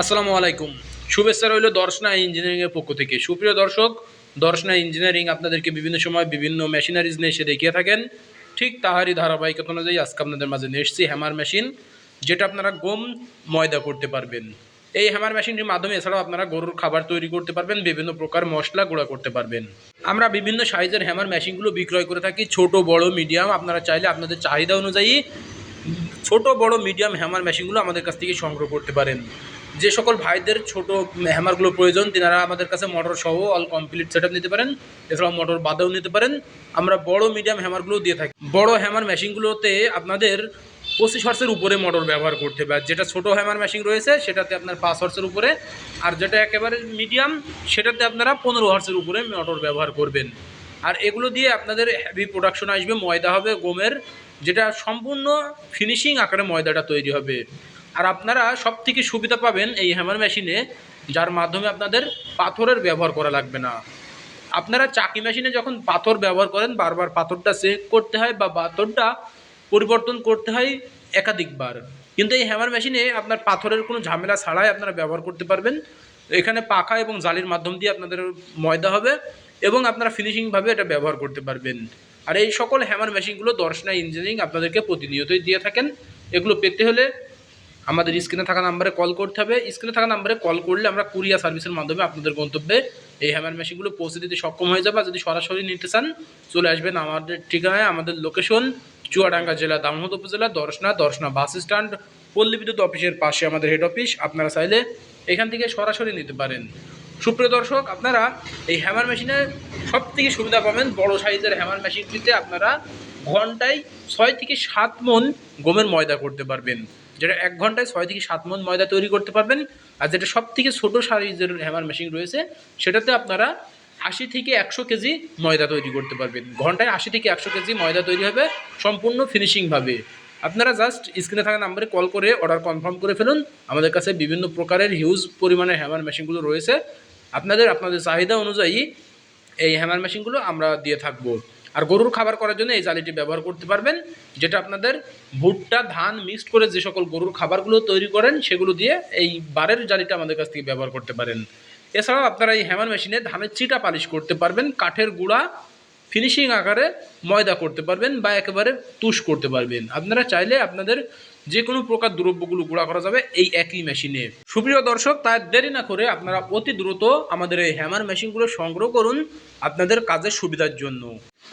আসসালামু আলাইকুম। শুভেচ্ছা রইল দর্শনা ইঞ্জিনিয়ারিংয়ের পক্ষ থেকে। সুপ্রিয় দর্শক, দর্শনা ইঞ্জিনিয়ারিং আপনাদেরকে বিভিন্ন সময় বিভিন্ন মেশিনারিজ নিয়ে এসে দেখিয়ে থাকেন। ঠিক তাহারই ধারাবাহিকতা অনুযায়ী আজকে আপনাদের মাঝে নিয়ে এসেছি হ্যামার মেশিন, যেটা আপনারা গম, ময়দা করতে পারবেন। এই হ্যামার মেশিনটির মাধ্যমে এছাড়াও আপনারা গরুর খাবার তৈরি করতে পারবেন, বিভিন্ন প্রকার মশলা গুঁড়া করতে পারবেন। আমরা বিভিন্ন সাইজের হ্যামার মেশিনগুলো বিক্রয় করে থাকি, ছোট, বড়, মিডিয়াম। আপনারা চাইলে আপনাদের চাহিদা অনুযায়ী ছোট, বড়, মিডিয়াম হ্যামার মেশিনগুলো আমাদের কাছ থেকে সংগ্রহ করতে পারেন। যে সকল ভাইদের ছোট হ্যামারগুলো প্রয়োজন, তিনারা আমাদের কাছে মোটর সহ অল কমপ্লিট সেট নিতে পারেন। এছাড়াও মোটর বাদেও নিতে পারেন। আমরা বড় মিডিয়াম হ্যামারগুলো দিয়ে থাকি। বড় হ্যামার মেশিনগুলোতে আপনাদের পঁচিশ হর্সের উপরে মোটর ব্যবহার করতে হবে। যেটা ছোট হ্যামার মেশিন রয়েছে, সেটাতে আপনার পাঁচ হর্সের উপরে। আর যেটা একেবারে মিডিয়াম সেটাতে আপনারা পনেরো হর্সের উপরে মোটর ব্যবহার করবেন। আর এগুলো দিয়ে আপনাদের হেভি প্রোডাকশন আসবে, ময়দা হবে, গমের। যেটা সম্পূর্ণ ফিনিশিং আকারে ময়দাটা তৈরি হবে। আর আপনারা সব থেকে সুবিধা পাবেন এই হ্যামার মেশিনে যার মাধ্যমে আপনাদের পাথরের ব্যবহার করা লাগবে না। আপনারা চাকি মেশিনে যখন পাথর ব্যবহার করেন, বারবার পাথরটা চেক করতে হয় বা পাথরটা পরিবর্তন করতে হয় একাধিকবার। কিন্তু এই হ্যামার মেশিনে আপনার পাথরের কোনো ঝামেলা ছাড়াই আপনারা ব্যবহার করতে পারবেন। এখানে পাখা এবং জালির মাধ্যম দিয়ে আপনাদের ময়দা হবে এবং আপনারা ফিনিশিংভাবে এটা ব্যবহার করতে পারবেন। আর এই সকল হ্যামার মেশিনগুলো দর্শনা ইঞ্জিনিয়ারিং আপনাদেরকে প্রতিনিয়তই দিয়ে থাকেন। এগুলো পেতে হলে আমাদের স্ক্রিনে থাকা নাম্বারে কল করতে হবে। স্ক্রিনে থাকা নাম্বারে কল করলে আমরা কুরিয়া সার্ভিসের মাধ্যমে আপনাদের গন্তব্যে এই হ্যামার মেশিনগুলো পৌঁছে দিতে সক্ষম হয়ে যাবে। যদি সরাসরি নিতে চান, চলে আসবেন আমাদের ঠিকানায়, আমাদের লোকেশন চুয়াডাঙ্গা জেলা দামোহদ উপজেলা, দর্শনা দর্শনা বাস স্ট্যান্ড পল্লী বিদ্যুৎ অফিসের পাশে আমাদের হেড অফিস আপনারা চাইলে এখান থেকে সরাসরি নিতে পারেন। সুপ্রিয় দর্শক, আপনারা এই হ্যামার মেশিনে সব থেকে সুবিধা পাবেন বড় সাইজের হ্যামার মেশিনটিতে আপনারা ঘন্টায় ছয় থেকে সাত মন গমের ময়দা করতে পারবেন। যেটা এক ঘন্টায় ছয় থেকে সাত মন ময়দা তৈরি করতে পারবেন। আর যেটা সব থেকে ছোটো সাইজের হ্যামার মেশিন রয়েছে, সেটাতে আপনারা আশি থেকে একশো কেজি ময়দা তৈরি করতে পারবেন। ঘন্টায় আশি থেকে একশো কেজি ময়দা তৈরি হবে সম্পূর্ণ ফিনিশিংভাবে আপনারা জাস্ট স্ক্রিনে থাকা নাম্বারে কল করে অর্ডার কনফার্ম করে ফেলুন। আমাদের কাছে বিভিন্ন প্রকারের হিউজ পরিমাণে হ্যামার মেশিনগুলো রয়েছে। আপনাদের আপনাদের চাহিদা অনুযায়ী এই হ্যামার মেশিনগুলো আমরা দিয়ে থাকব। আর গরুর খাবার করার জন্য এই জালিটি ব্যবহার করতে পারবেন, যেটা আপনাদের ভুট্টা, ধান মিক্সড করে যে সকল গরুর খাবারগুলো তৈরি করেন, সেগুলো দিয়ে এই বারের জালিটা আমাদের কাছ থেকে ব্যবহার করতে পারেন। এছাড়াও আপনারা এই হ্যামার মেশিনে ধানের চিটা পালিশ করতে পারবেন, কাঠের গুঁড়া ফিনিশিং আকারে ময়দা করতে পারবেন বা একেবারে তুষ করতে পারবেন। আপনারা চাইলে আপনাদের যে কোনো প্রকার দ্রব্যগুলো গুঁড়া করা যাবে এই একই মেশিনে সুপ্রিয় দর্শক, তাই দেরি না করে আপনারা অতি দ্রুত আমাদের এই হ্যামার মেশিনগুলো সংগ্রহ করুন আপনাদের কাজের সুবিধার জন্য।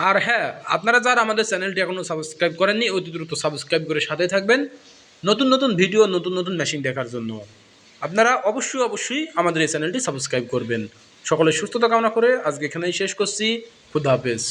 আর হ্যাঁ আপনারা যারা আমাদের চ্যানেলটি এখনও সাবস্ক্রাইব করেননি, অতি দ্রুত সাবস্ক্রাইব করে সাথে থাকবেন। নতুন নতুন ভিডিও, নতুন নতুন মেশিন দেখার জন্য। আপনারা অবশ্যই অবশ্যই আমাদের এই চ্যানেলটি সাবস্ক্রাইব করবেন। সকলে সুস্থতা কামনা করে আজকে এখানেই শেষ করছি। খুদা হাফেজ।